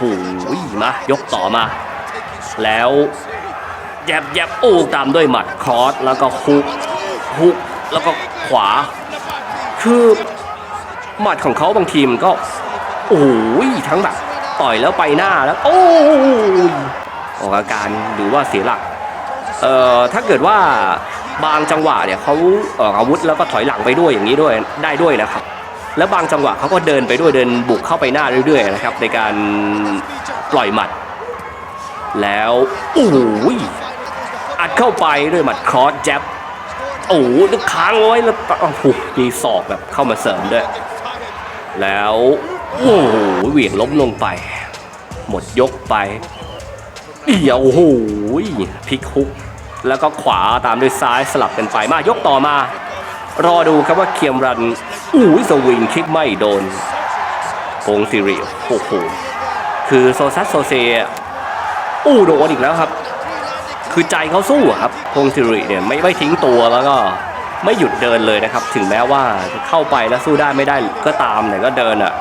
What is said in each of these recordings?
โหมายกต่อมา แล้วแยบแยบโอ้ตามด้วยหมัดครอสแล้วก็ฮุกฮุกแล้วก็ขวา คือหมัดของเขาบางทีมนก็โอ้ยทั้งแบบต่อยแล้วไปหน้าแล้ว โอ้ยออกอาการหรือว่าเสียหลักเอ่อถ้าเกิดว่าบางจังหวะเนี่ยเขาออกอาวุธแล้วก็ถอยหลังไปด้วยอย่างนี้ด้วยได้ด้วยนะครับ แล้วบางจังหวะเขาก็เดินไปด้วยเดินบุกเข้าไปหน้าเรื่อยๆนะครับในการปล่อยหมัด แล้วโอ้ยอัดเข้าไปด้วยหมัดครอสแจ็บโอ้โหนึกค้างเอาไว้แล้วโอ้โหมีศอกแบบเข้ามาเสริมด้วย แล้วโอ้โหเหวี่ยงล้มลงไป หมดยกไปเดี๋ยวโอ้โหพลิกฮุก แล้วก็ขวาตามด้วยซ้ายสลับกันไปมายกต่อมา รอดูครับว่าเคียมรันอู้ยสวิงคิกไม่โดนพงศิริโอ้โหคือโซซัสโซเซอู้โดนอีกแล้วครับ คือใจเขาสู้ครับพงศิริเนี่ยไม่ไม่ทิ้งตัวแล้วก็ไม่หยุดเดินเลยนะครับ ถึงแม้ว่าจะเข้าไปแล้วสู้ได้ไม่ได้ก็ตามเนี่ยก็เดินอะ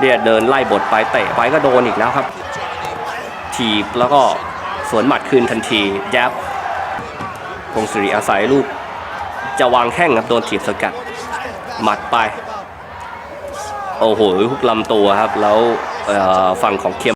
เนี่ยเดินไล่บทไปเตะไปก็โดนอีกแล้วครับ ทีบแล้วก็สวนหมัดคืนทันทียับพงศิริอาศัยลูก จะวางแข้งครับโดนถีบสกัด หมัดไป โอ้โหฮุกลำตัวครับ แล้วฝั่งของเคียม